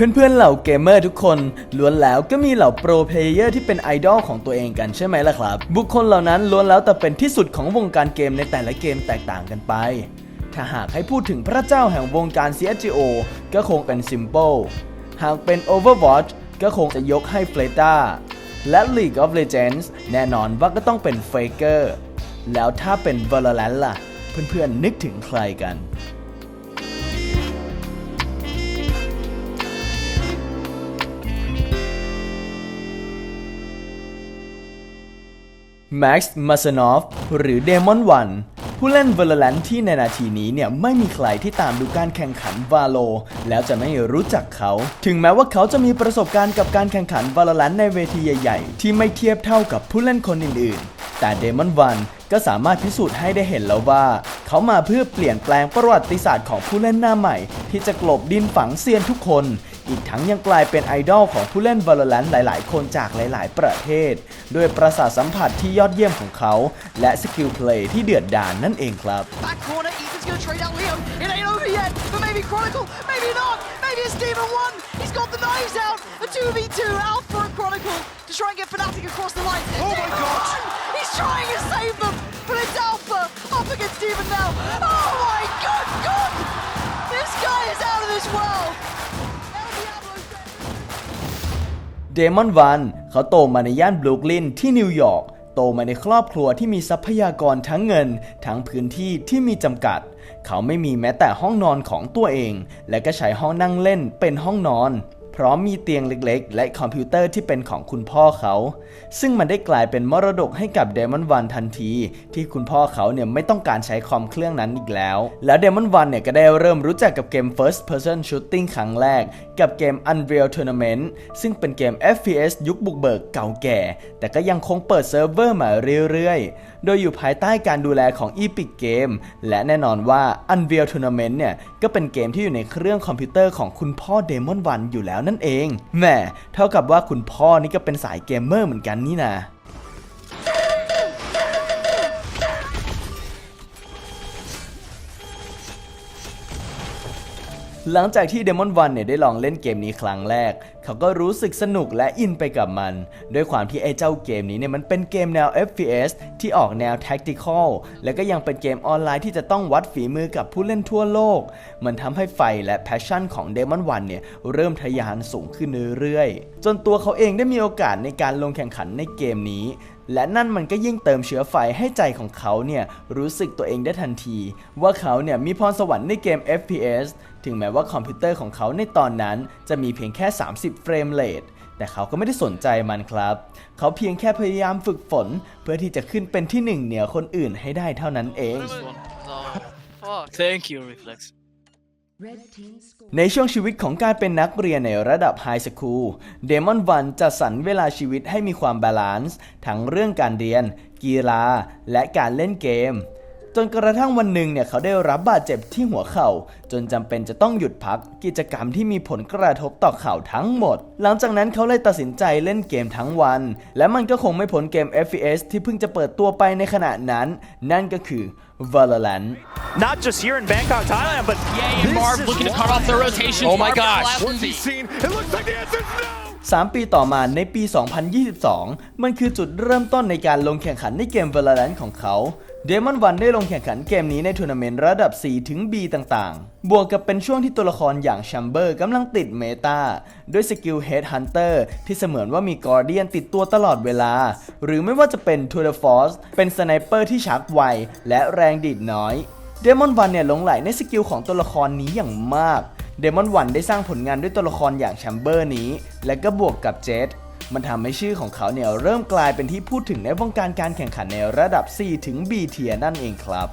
เพื่อนๆเหล่าเกมเมอร์ทุกคนล้วนแล้วก็มีเหล่าโปรเพลเยอร์ที่เป็นไอดอลของตัวเองกันใช่ไหมล่ะครับ บุคคลเหล่านั้นล้วนแล้วแต่เป็นที่สุดของวงการเกมในแต่ละเกมแตกต่างกันไป ถ้าหากให้พูดถึงพระเจ้าแห่งวงการ CSGO ก็คงเป็น Simple หากเป็น Overwatch ก็คงจะยกให้ f l e t a และ League of Legends แน่นอนว่าก็ต้องเป็น Faker แล้วถ้าเป็น Valorant ล่ะ เพื่อนๆนึกถึงใครกัน แม็กซ์มา n นอฟหรือเดมอนวันผู้เล่น Valorant ที่ในนาทีนี้เนี่ยไม่มีใครที่ตามดูการแข่งขัน Valo แล้วจะไม่รู้จักเขา ถึงแม้ว่าเขาจะมีประสบการณ์กับการแข่งขัน Valorant ในเวทีใหญ่ ๆ ที่ไม่เทียบเท่ากับผู้เล่นคนอื่น ๆ แต่เดมอนวันก็สามารถพิสูจน์ให้ได้เห็นแล้วว่า เขามาเพื่อเปลี่ยนแปลงประวัติศาสตร์ของผู้เล่นหน้าใหม่ ที่จะกลบดินฝังเซียนทุกคน อีกทั้งยังกลายเป็นไอดอลของผู้เล่น Valorant หลาย ๆ คนจากหลาย ๆ ประเทศ ด้วยประสาทสัมผัสที่ยอดเยี่ยมของเขา และสกิลเพลย์ที่เดือดดาลนั่น eng ครับ Back corner, Ethan's gonna trade out Leon. It ain't over yet, but maybe Chronicle, maybe not. Maybe it's Demon 1. He's got the knives out. A 2v2 out for a Chronicle to try and get Fnatic across the line. Oh my God. He's trying to save them, but it's Alpha up against Demon now. Oh my good god! This guy is out of this world. ดมอนวันเขาโตมาในย่านบรูกลินที่นิวยอร์กโตมาในครอบครัวที่มีทรัพยากรทั้งเงิน ทั้งพื้นที่ที่มีจำกัด เขาไม่มีแม้แต่ห้องนอนของตัวเอง และก็ใช้ห้องนั่งเล่นเป็นห้องนอน พร้อมมีเตียงเล็กๆ และคอมพิวเตอร์ที่เป็นของคุณพ่อเขา ซึ่งมันได้กลายเป็นมรดกให้กับเดมอนวันทันที ที่คุณพ่อเขาเนี่ยไม่ต้องการใช้คอมเครื่องนั้นอีกแล้ว แล้วเดมอนวันเนี่ยก็ได้เริ่มรู้จักกับเกม First Person Shooting ครั้งแรก กับเกม Unreal Tournament ซึ่งเป็นเกม FPS ยุคบุกเบิกเก่าแก่ แต่ก็ยังคงเปิดเซิร์ฟเวอร์มาเรื่อยๆ โดยอยู่ภายใต้การดูแลของ Epic Game และแน่นอนว่า Unreal Tournament เนี่ย ก็เป็นเกมที่อยู่ในเครื่องคอมพิวเตอร์ของคุณพ่อเดมอนวันอยู่แล้วนั่นเองแหมเท่ากับว่าคุณพ่อนี่ก็เป็นสายเกมเมอร์เหมือนกันนี่นะ หลังจากที่เดมอนวันเนี่ยได้ลองเล่นเกมนี้ครั้งแรก เขาก็รู้สึกสนุกและอินไปกับมัน ด้วยความที่ไอ้เจ้าเกมนี้เนี่ยมันเป็นเกมแนว FPS ที่ออกแนว Tactical และก็ยังเป็นเกมออนไลน์ที่จะต้องวัดฝีมือกับผู้เล่นทั่วโลก มันทำให้ไฟและแพชชั่นของเดมอนวันเนี่ยเริ่มทะยานสูงขึ้นเรื่อยๆ จนตัวเขาเองได้มีโอกาสในการลงแข่งขันในเกมนี้และนั่นมันก็ยิ่งเติมเชื้อไฟให้ใจของเขาเนี่ยรู้สึกตัวเองได้ทันที ว่าเขาเนี่ยมีพรสวรรค์ในเกม FPS ถึงแม้ว่าคอมพิวเตอร์ของเขาในตอนนั้นจะมีเพียงแค่ 30 เฟรมเรทแต่เขาก็ไม่ได้สนใจมันครับ เขาเพียงแค่พยายามฝึกฝน เพื่อที่จะขึ้นเป็นที่หนึ่งเหนือคนอื่นให้ได้เท่านั้นเอง Fuck. Thank you, Reflex. Red team score. ในช่วงชีวิตของการเป็นนักเรียนในระดับไฮสคูลเดมอนวันจะสรรเวลาชีวิตให้มีความบาลานซ์ทั้งเรื่องการเรียน กีฬา และการเล่นเกม จนกระทั่งวันหนึ่งเนี่ยเขาได้รับบาดเจ็บที่หัวเข่า จนจำเป็นจะต้องหยุดพักกิจกรรมที่มีผลกระทบต่อเข่าทั้งหมด หลังจากนั้นเขาเลยตัดสินใจเล่นเกมทั้งวัน และมันก็คงไม่พ้นเกม FPS ที่เพิ่งจะเปิดตัวไปในขณะนั้น นั่นก็คือ Valorant Not just here in Bangkok, Thailand, but Yeah, and this Marv is looking to one- cut off the rotation. Oh my Marv gosh. last What's he beat. seen? It looks like the answer's no! 3 ปีต่อมาในปี 2022 มันคือจุดเริ่มต้นในการลงแข่งขันในเกม Valorant ของเขา Demon 1ได้ลงแข่งขันเกมนี้ในทัวร์นาเมนต์ระดับ C ถึง B ต่างๆ บวกกับเป็นช่วงที่ตัวละครอย่างแชมเบอร์กำลังติดเมตาด้วยสกิล Headhunter ที่เสมือนว่ามีกอร์เดียนติดตัวตลอดเวลา หรือไม่ว่าจะเป็น Tour de Force เป็นสไนเปอร์ที่ชักไว และแรงดีดน้อยเดมอนวันเนี่ยหลงไหลในสกิลของตัวละครนี้อย่างมากเดมอนวันได้สร้างผลงานด้วยตัวละครอย่างแชมเบอร์นี้ และก็บวกกับเจต มันทำให้ชื่อของเขาเนี่ยเริ่มกลายเป็นที่พูดถึงในวงการการแข่งขันในระดับ C ถึง B เทียนั่นเองครับ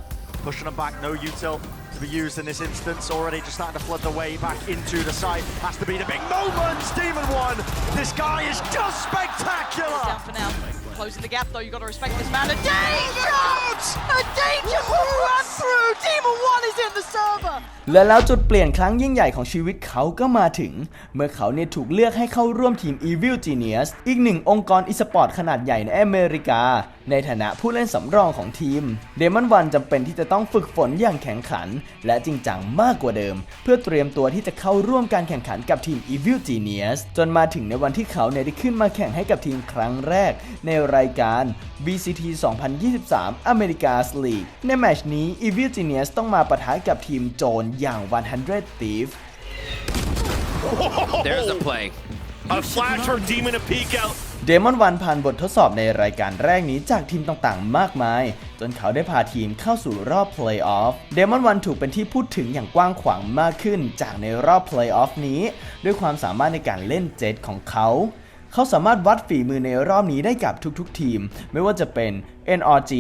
Pushing them back, no util to be used in this instance. Already just starting to flood the way back into the site. Has to be the big moment. Demon one. This guy is just spectacular. Down for now. Closing the gap though, you gotta respect this man. A danger! A danger run through! Demon 1 is in the server! และแล้วจุดเปลี่ยนครั้งยิ่งใหญ่ของชีวิตเขาก็มาถึง เมื่อเขาเนี่ยถูกเลือกให้เข้าร่วมทีม Evil Genius อีกหนึ่งองค์กรอีสปอร์ตขนาดใหญ่ในอเมริกา ในฐานะผู้เล่นสำรองของทีมเดมอนวันจำเป็นที่จะต้องฝึกฝนอย่างแข็งขัน และจริงจังมากกว่าเดิม เพื่อเตรียมตัวที่จะเข้าร่วมการแข่งขันกับทีม Evil Genius จนมาถึงในวันที่เขาเนี่ยได้ขึ้นมาแข่งให้กับทีมครั้งแรก ในรายการ BCT 2023 America's League ในแมชนี้ Evil Genius ต้องมาปะทะกับทีมโจนอย่าง 100 Thief There's a play. A flash from Demon to peek out. เดมอนวันผ่านบททดสอบในรายการแรกนี้จากทีมต่างๆ มากมาย จนเขาได้พาทีมเข้าสู่รอบเพลย์ออฟเดมอนวันถูกเป็นที่พูดถึงอย่างกว้างขวางมากขึ้นจากในรอบเพลย์ออฟนี้ ด้วยความสามารถในการเล่นเจ็ตของเขา เขาสามารถวัดฝีมือในรอบนี้ได้กับทุกๆ ทีม ไม่ว่าจะเป็น NRG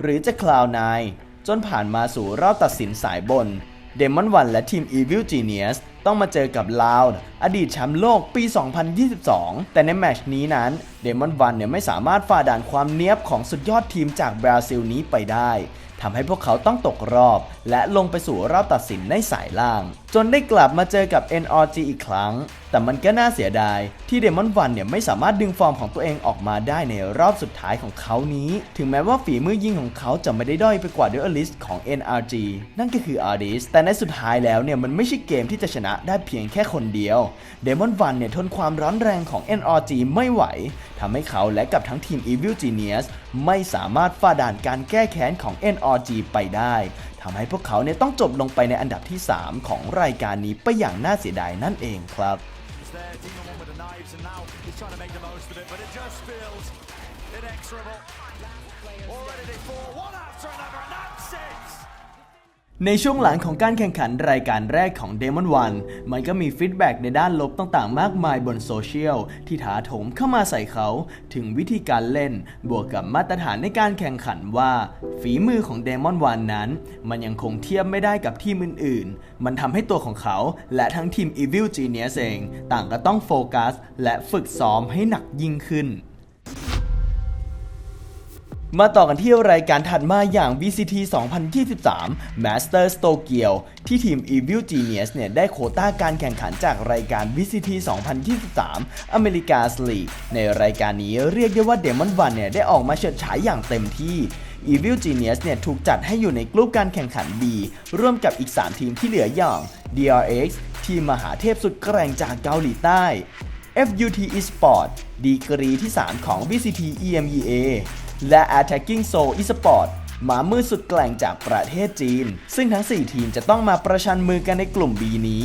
หรือจะ Cloud9 จนผ่านมาสู่รอบตัดสินสายบน เดมอนวันและทีม Evil Genius ต้องมาเจอกับ Loud อดีตแชมป์โลกปี 2022 แต่ในแมชนี้นั้นเดมอนวันเนี่ยไม่สามารถฝ่าด่านความเนี้ยบของสุดยอดทีมจากบราซิลนี้ไปได้ ทำให้พวกเขาต้องตกรอบ และลงไปสู่รอบตัดสินในสายล่าง จนได้กลับมาเจอกับ NRG อีกครั้ง แต่มันก็น่าเสียดาย ที่เดมอนวันเนี่ยไม่สามารถดึงฟอร์มของตัวเองออกมาได้ในรอบสุดท้ายของเขานี้ ถึงแม้ว่าฝีมือยิงของเขาจะไม่ได้ด้อยไปกว่าเดอลิสของ NRG นั่นก็คือ Ardis แต่ในสุดท้ายแล้วเนี่ยมันไม่ใช่เกมที่จะชนะได้เพียงแค่คนเดียวเดมอนวันเนี่ยทนความร้อนแรงของ NRG ไม่ไหวทำให้เขาและกับทั้งทีม Evil Genius ไม่สามารถฝ่าด่านการแก้แค้นของ NRG ไปได้ทำให้พวกเขาเนี่ยต้องจบลงไปในอันดับที่ 3 ของรายการนี้ไปอย่างน่าเสียดายนั่นเองครับ ในช่วงหลังของการแข่งขันรายการแรกของ Demon One มันก็มีฟีดแบ็กในด้านลบต่างๆ มากมายบนโซเชียลที่ถาโถมเข้ามาใส่เขา ถึงวิธีการเล่น บวกกับมาตรฐานในการแข่งขันว่า ฝีมือของ Demon One นั้น มันยังคงเทียบไม่ได้กับทีมอื่นๆ มันทำให้ตัวของเขาและทั้งทีม Evil Genius เอง ต่างก็ต้องโฟกัส และฝึกซ้อมให้หนักยิ่งขึ้น มาต่อกันที่รายการถัดมาอย่าง VCT 2023 Masters Tokyo ที่ทีม Evil Genius เนี่ยได้โคต้าการแข่งขันจากรายการ VCT 2023 America's League ในรายการนี้เรียกได้ว่า Demon One เนี่ยได้ออกมาเฉิดฉายอย่างเต็มที่ Evil Genius เนี่ยถูกจัดให้อยู่ในกลุ่มการแข่งขัน B ร่วมกับอีก 3 ทีมที่เหลืออย่าง DRX ทีมมหาเทพสุดแกร่งจากเกาหลีใต้ FUT Esport ดีกรีที่ 3 ของ VCT EMEA และ Attacking Soul Esport หมามือสุดแกร่งจากประเทศจีน ซึ่งทั้ง 4 ทีมจะต้องมาประชันมือกันในกลุ่ม B นี้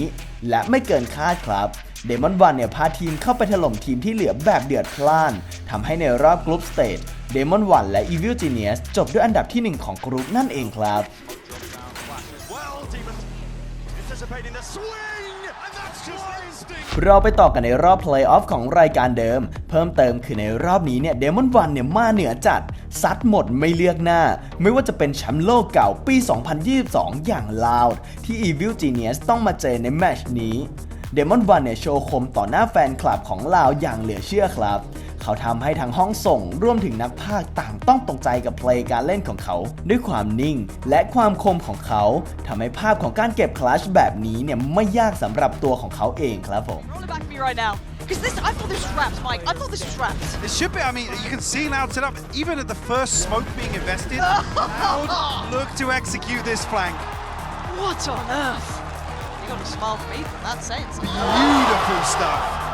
และไม่เกินคาดครับเดมอนวันเนี่ยพาทีมเข้าไปถล่มทีมที่เหลือแบบเดือดพล่านทำให้ในรอบกรุ๊ปสเตจเดมอนวันและ Evil Genius จบด้วยอันดับที่ 1 ของกรุ๊ปนั่นเองครับ Well, Demon anticipating the swing, and that's just instinct. เราไปต่อกันในรอบเพลย์ออฟของรายการเดิม เพิ่มเติมคือในรอบนี้เนี่ยเดมอนวันเนี่ยมาเหนือจัด ซัดหมดไม่เลือกหน้า ไม่ว่าจะเป็นแชมป์โลกเก่าปี 2022 อย่างลาวที่ Evil Genius ต้องมาเจอในแมชนี้เดมอนวันเนี่ยโชว์คมต่อหน้าแฟนคลับของลาวอย่างเหลือเชื่อครับ เขาทำให้ทั้งห้องส่งรวมถึงนักพากย์ต่างต้องตกใจกับเพลงการเล่นของเขา ด้วยความนิ่ง และความคมของเขาทำให้ภาพของการเก็บคลัชแบบนี้เนี่ยไม่ยากสำหรับตัวของเขาเองครับผม Roll it back for me right now. Because this, I thought this was wraps, Mike. I thought this was wraps. It should be. I mean, you can see Loud set up. Even at the first smoke being invested, Loud look to execute this flank. What on earth? You got a smile for me from that sense. Beautiful stuff.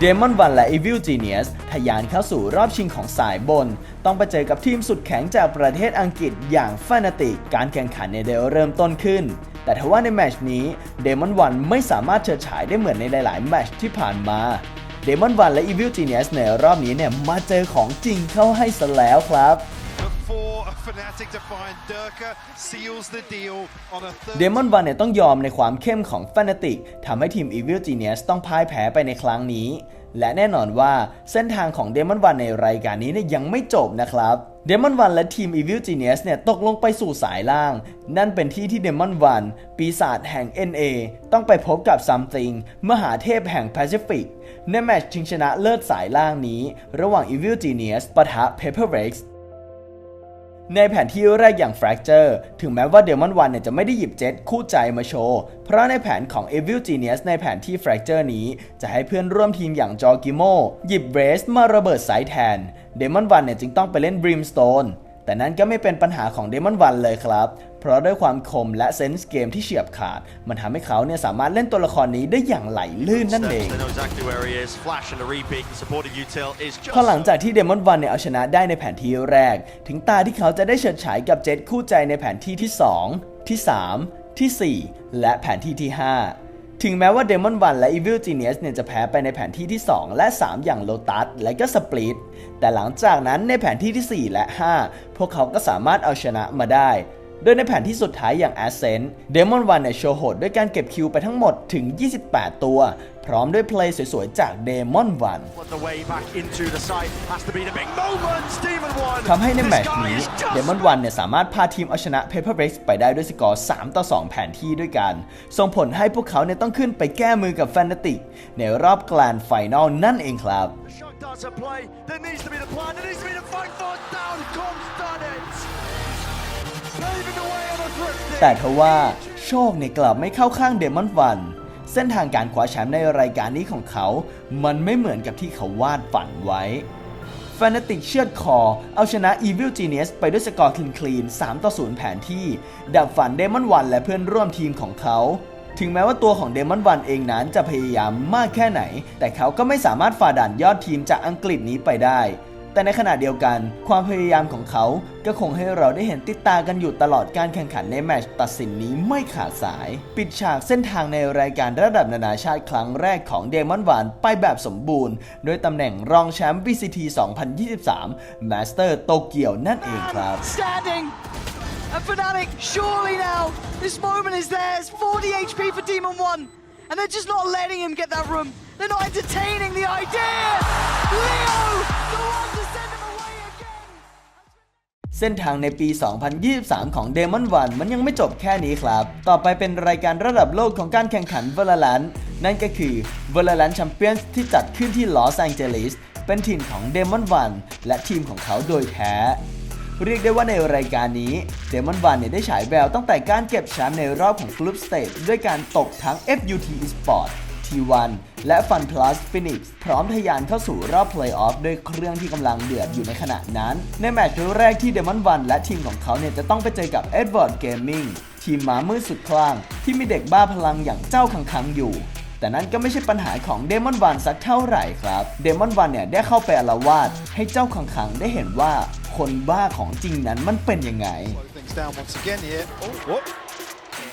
เดมอนวันและ Evil Genius ทยานเข้าสู่รอบชิงของสายบน ต้องไปเจอกับทีมสุดแข็งจากประเทศอังกฤษอย่างฟ a นาติกการแข่งขันในเดลเริ่มต้นขึ้น แต่ทว่าในแมชนี้เดมอนวันไม่สามารถเฉิดฉายได้เหมือนในหลาย ๆ แมชที่ผ่านมาเดมอนวันและ Evil Genius ในรอบนี้เนี่ยมาเจอของจริงเข้าให้ซะแล้วครับ เดมอนวันเนี่ยต้องยอมในความเข้มของฟ a นาติกทำให้ทีม Evil Genius ต้องพ่ายแพ้ไปในครั้งนี้ และแน่นอนว่าเส้นทางของเดมอนวันในรายการนี้เนี่ยยังไม่จบนะครับเดมอนวันและทีม Evil Genius เนี่ยตกลงไปสู่สายล่าง นั่นเป็นที่ที่เดมอนวันปีศาจแห่ง NA ต้องไปพบกับ Something มหาเทพแห่งแปซิฟิกในแมตช์ชิงชนะเลิศสายล่างนี้ ระหว่าง Evil Genius ปะทะ Paper Rex ในแผนที่แรกอย่าง Fracture ถึงแม้ว่า Demon One เนี่ยจะไม่ได้หยิบเจ็ตคู่ใจมาโชว์ เพราะในแผนของ Evil Genius ในแผนที่ Fracture นี้จะให้เพื่อนร่วมทีมอย่างจอกิโมหยิบเบรสมาระเบิดสายแทน Demon One เนี่ยจึงต้องไปเล่น Brimstone แต่นั้นก็ไม่เป็นปัญหาของ Demon One เลยครับ เพราะด้วยความคมและเซนส์เกมที่เฉียบขาด มันทำให้เขาเนี่ยสามารถเล่นตัวละครนี้ได้อย่างไหลลื่นนั่นเอง They know exactly where he is. Flash and a repeat. The supporting util is just พอหลังจากที่เดมอนวันเนี่ยเอาชนะได้ในแผนที่แรก ถึงตาที่เขาจะได้เฉิดฉายกับเจ็ตคู่ใจในแผนที่ที่ 2 ที่ 3 ที่ 4 และแผนที่ที่ 5ถึงแม้ว่าเดมอนวันและ Evil Genius เนี่ยจะแพ้ไปในแผนที่ที่ 2 และ 3 อย่างโลตัสและก็สปลิตแต่หลังจากนั้นในแผนที่ที่ 4 และ 5 พวกเขาก็สามารถเอาชนะมาได้ โดยในแผนที่สุดท้ายอย่าง Ascent Demon One เนี่ยโชว์โหดด้วยการเก็บคิวไปทั้งหมดถึง 28 ตัว พร้อมด้วยเพลย์สวยๆ จาก Demon One flood the way back into the site. Has to be the big moment. Demon One. ทำให้ใน This แมตช์ guy นี้ is just Demon One เนี่ยสามารถพาทีมเอาชนะ Paper Rex ไปได้ด้วยสกอร์ 3 ต่อ 2 แผนที่ด้วยกัน ส่งผลให้พวกเขาเนี่ยต้องขึ้นไปแก้มือกับ Fnatic ในรอบแกลนด์ไฟนอลนั่นเองครับ The shot darts at play. There needs to be the plan. There needs to be the fight for down. Comes แต่ทว่าโชคเนี่ยกลับไม่เข้าข้างเดมอนวัน เส้นทางการคว้าแชมป์ในรายการนี้ของเขา มันไม่เหมือนกับที่เขาวาดฝันไว้ f a n a t i c เชือดคอ เอาชนะ Evil Genius ไปด้วยสกอร์คลีนคลีน3ต่อ0แผนที่ ดับฝันเดมอนวันและเพื่อนร่วมทีมของเขา ถึงแม้ว่าตัวของเดมอนวันเองนั้นจะพยายามมากแค่ไหน แต่เขาก็ไม่สามารถฝ่าด่านยอดทีมจากอังกฤษนี้ไปได้ แต่ในขณะเดียวกัน ความพยายามของเขาก็คงให้เราได้เห็นติดตากันอยู่ตลอดการแข่งขันในแมตช์ตัดสินนี้ไม่ขาดสาย ปิดฉากเส้นทางในรายการระดับนานาชาติครั้งแรกของเดมอนวานไปแบบสมบูรณ์โดยตำแหน่งรองแชมป์ VCT 2023 Master โตเกียวนั่นเองครับ Standing. And Fnatic, surely now, this moment is theirs. 40 HP for Demon 1. And they're just not letting him get that room. They're not entertaining the idea. Leo, ส้นทางในปี 2023 ของ Demon One มันยังไม่จบแค่นี้ครับ ต่อไปเป็นรายการระดับโลกของการแข่งขัน Valorant นั่นก็คือ Valorant Champions ที่จัดขึ้นที่ลอสแองเจลิสเป็นถิ่นของ Demon One และทีมของเขาโดยแท้ เรียกได้ว่าในรายการนี้ Demon One เนี่ยได้ฉายแววตั้งแต่การเก็บแชมป์ในรอบของ Group Stage ด้วยการตกทั้ง FUT Esport T1 และ Fun Plus Phoenix พร้อมทะยานเข้าสู่รอบ Playoff ด้วยเครื่องที่กำลังเดือดอยู่ในขณะนั้น ในแมตช์แรกที่ Demon One และทีมของเขาเนี่ยจะต้องไปเจอกับ Edward Gaming ทีมหมามืดสุดคลั่งที่มีเด็กบ้าพลังอย่างเจ้าคังคังอยู่แต่นั่นก็ไม่ใช่ปัญหาของเดมอนวันสักเท่าไหร่ครับ เดมอนวันเนี่ยได้เข้าไปอาละวาดให้เจ้าคังคังได้เห็นว่าคนบ้าของจริงนั้นมันเป็นยังไง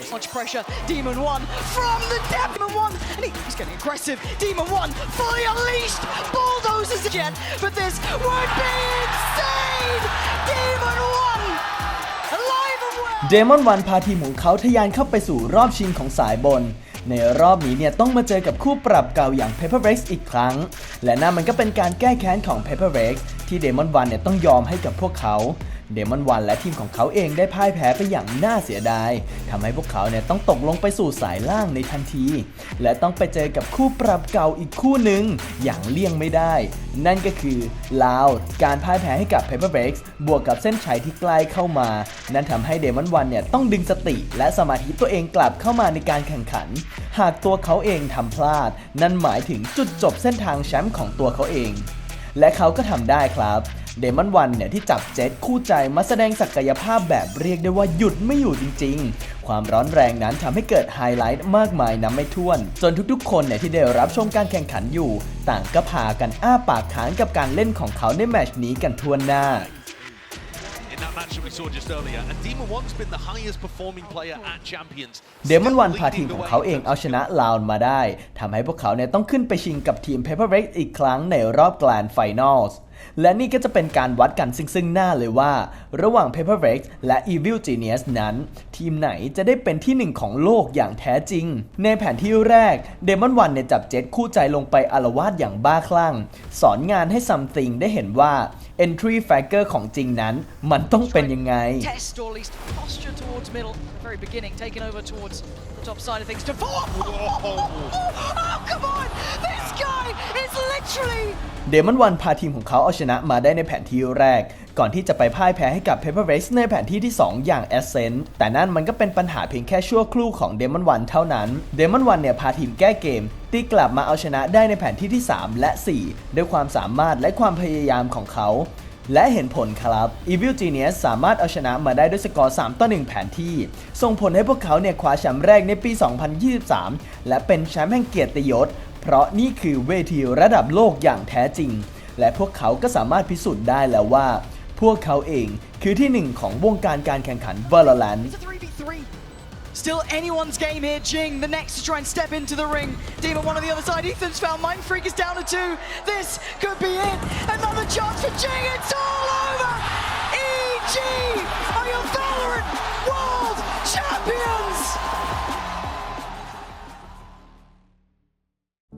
Much pressure. Demon 1 from the depth. Demon 1. And he- he's getting aggressive. Demon 1 fully unleashed. Bulldozers again. But this would be insane. Demon 1. Alive and well. เดมอนวันพาทีมของเขาทะยานเข้าไปสู่รอบชิงของสายบน ในรอบนี้เนี่ยต้องมาเจอกับคู่ปรับเก่าอย่าง Pepper Rex อีกครั้ง และนั่นมันก็เป็นการแก้แค้นของ Pepper Rex ที่เดมอนวันเนี่ยต้องยอมให้กับพวกเขา เดมอนวันและทีมของเขาเองได้พ่ายแพ้ไปอย่างน่าเสียดายทำให้พวกเขาเนี่ยต้องตกลงไปสู่สายล่างในทันที และต้องไปเจอกับคู่ปรับเก่าอีกคู่หนึ่งอย่างเลี่ยงไม่ได้ นั่นก็คือลาวการพ่ายแพ้ให้กับ Pepper Rex บวกกับเส้นชัยที่ใกล้เข้ามา นั่นทำให้เดมอนวันเนี่ยต้องดึงสติและสมาธิตัวเองกลับเข้ามาในการแข่งขัน หากตัวเขาเองทำพลาด นั่นหมายถึงจุดจบเส้นทางแชมป์ของตัวเขาเอง และเขาก็ทำได้ครับ เดมอนวันเนี่ยที่จับเจ็ตคู่ใจมาแสดงศักยภาพแบบเรียกได้ว่าหยุดไม่อยู่จริง ๆ ความร้อนแรงนั้นทำให้เกิดไฮไลท์มากมายนับไม่ถ้วน จนทุกๆ คนเนี่ยที่ได้รับชมการแข่งขันอยู่ ต่างก็พากันอ้าปากค้างกับการเล่นของเขาในแมตช์นี้กันทั่วหน้า In that match that we saw just earlier, and Demon One's been the highest performing player at Champions. เดมอนวันพาทีมของเขาเองเอาชนะลาวมาได้ทำให้พวกเขาเนี่ยต้องขึ้นไปชิงกับทีม Paper Rex อีกครั้งในรอบแกลนด์ไฟนอลส์ และนี่ก็จะเป็นการวัดกันซึ่งซึ่งหน้าเลยว่า ระหว่าง Paper Rex และ Evil Genius นั้น ทีมไหนจะได้เป็นที่หนึ่งของโลกอย่างแท้จริง ในแผนที่แรกเดมอนวันเนี่ยจับเจ็ตคู่ใจลงไปอารวาสอย่างบ้าคลั่ง สอนงานให้ Something ได้เห็นว่า Entry Factor ของจริงนั้น มันต้องเป็นยังไง Test or at least posture towards middle at the very beginning, taking over towards the top side of things to four. Oh, come on! This guy is literally เดมอนวันพาทีมของเขาเอาชนะมาได้ในแผนที่แรก ก่อนที่จะไปพ่ายแพ้ให้กับ Paper Race ในแผนที่ที่ 2 อย่าง Ascent แต่นั่นมันก็เป็นปัญหาเพียงแค่ชั่วครู่ของเดมอนวันเท่านั้นเดมอนวันเนี่ยพาทีมแก้เกมตีกลับมาเอาชนะได้ในแผนที่ที่ 3 และ 4 ด้วยความสามารถและความพยายามของเขาและเห็นผลครับ Evil Genius สามารถเอาชนะมาได้ด้วยสกอร์ 3 ต่อ 1 แผนที่ ส่งผลให้พวกเขาเนี่ยคว้าแชมป์แรกในปี 2023 และเป็นแชมป์แห่งเกียรติยศ เพราะนี่คือเวทีระดับโลกอย่างแท้จริง และพวกเขาก็สามารถพิสูจน์ได้แล้วว่า พวกเขาเองคือที่หนึ่งของวงการการแข่งขัน Valorant Still anyone's game here. Jing, the next to try and step into the ring. Demon one on the other side. Ethan's found. Mind Freak is down to two. This could be it. Another chance for Jing. It's all over. EG are your Valorant World Champions.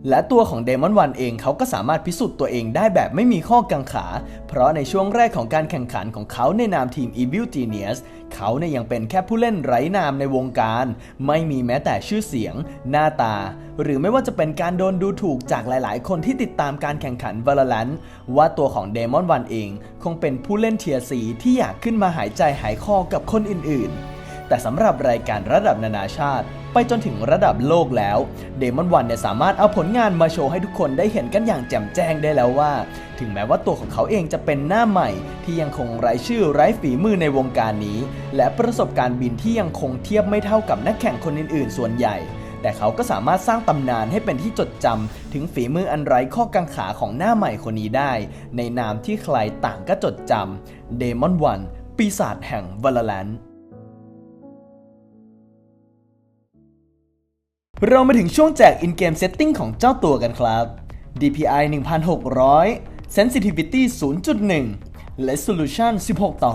และตัวของเดมอนวันเองเขาก็สามารถพิสูจน์ตัวเองได้แบบไม่มีข้อกังขา เพราะในช่วงแรกของการแข่งขันของเขาในนามทีม Evil Genius เขาเนี่ยยังเป็นแค่ผู้เล่นไร้นามในวงการ ไม่มีแม้แต่ชื่อเสียง หน้าตา หรือไม่ว่าจะเป็นการโดนดูถูกจากหลายๆ คนที่ติดตามการแข่งขัน Valorant ว่าตัวของเดมอนวันเอง คงเป็นผู้เล่นเทียร์สีที่อยากขึ้นมาหายใจหายคอกับคนอื่นๆ แต่สำหรับรายการระดับนานาชาติ ไปจนถึงระดับโลกแล้วเดมอนวันเนี่ยสามารถเอาผลงานมาโชว์ให้ทุกคนได้เห็นกันอย่างแจ่มแจ้งได้แล้วว่า ถึงแม้ว่าตัวของเขาเองจะเป็นหน้าใหม่ ที่ยังคงไร้ชื่อไร้ฝีมือในวงการนี้ และประสบการณ์บินที่ยังคงเทียบไม่เท่ากับนักแข่งคนอื่นๆ ส่วนใหญ่ แต่เขาก็สามารถสร้างตำนานให้เป็นที่จดจำถึงฝีมืออันไร้ข้อกังขาของหน้าใหม่คนนี้ได้ ในนามที่ใครต่างก็จดจำเดมอนวันปีศาจแห่งวล o r a n t เรามาถึงช่วงแจก in-game setting ของเจ้าตัวกันครับ DPI 1600 Sensitivity 0.1 Resolution 16 ต่อ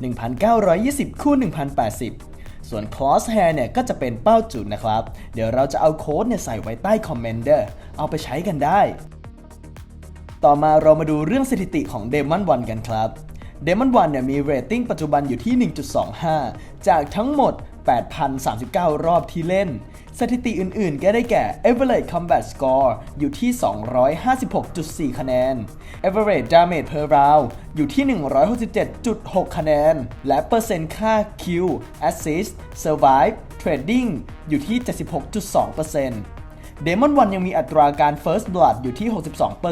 9 1920 คูณ1080 ส่วน Crosshair เนี่ยก็จะเป็นเป้าจุดนะครับ เดี๋ยวเราจะเอาโค้ดเนี่ยใส่ไว้ใต้คอมเมนเด้อเอาไปใช้กันได้ ต่อมาเรามาดูเรื่องสถิติของ Demon 1 กันครับ Demon 1 เนี่ยมีเรตติ้งปัจจุบันอยู่ที่ 1.25 จากทั้งหมด 8,039 รอบที่เล่น สถิติอื่นๆ ก็ได้แก่ Average Combat Score อยู่ที่ 256.4 คะแนน Average Damage per round อยู่ที่ 167.6 คะแนน และเปอร์เซ็นต์ค่า Kill Assist Survive Trading อยู่ที่ 76.2% Demon 1ยังมีอัตราการ First Blood อยู่ที่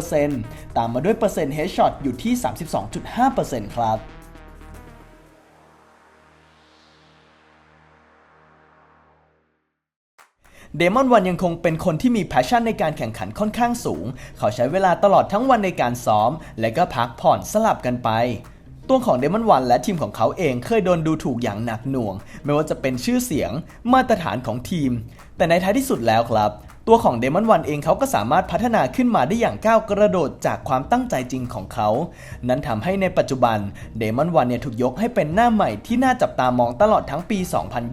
62%ตามมาด้วยเปอร์เซ็นต์ Headshot อยู่ที่ 32.5%ครับ เดมอนวันยังคงเป็นคนที่มีแพชชั่นในการแข่งขันค่อนข้างสูง เขาใช้เวลาตลอดทั้งวันในการซ้อม และก็พักผ่อนสลับกันไป ตัวของเดมอนวันและทีมของเขาเองเคยโดนดูถูกอย่างหนักหน่วง ไม่ว่าจะเป็นชื่อเสียง มาตรฐานของทีม แต่ในท้ายที่สุดแล้วครับ ตัวของเดมอนวันเองเขาก็สามารถพัฒนาขึ้นมาได้อย่างก้าวกระโดดจากความตั้งใจจริงของเขา นั้นทำให้ในปัจจุบันเดมอนวันเนี่ยถูกยกให้เป็นหน้าใหม่ที่น่าจับตามองตลอดทั้งปี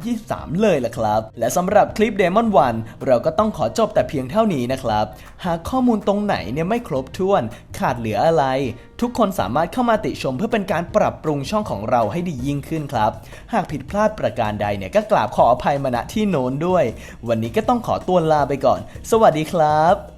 2023 เลยล่ะครับ และสำหรับคลิปเดมอนวันเราก็ต้องขอจบแต่เพียงเท่านี้นะครับ หากข้อมูลตรงไหนเนี่ยไม่ครบถ้วนขาดเหลืออะไรทุกคนสามารถเข้ามาติชมเพื่อเป็นการปรับปรุงช่องของเราให้ดียิ่งขึ้นครับ หากผิดพลาดประการใดเนี่ยก็กราบขออภัยมาณที่โน้นด้วย วันนี้ก็ต้องขอตัวลาไปก่อน สวัสดีครับ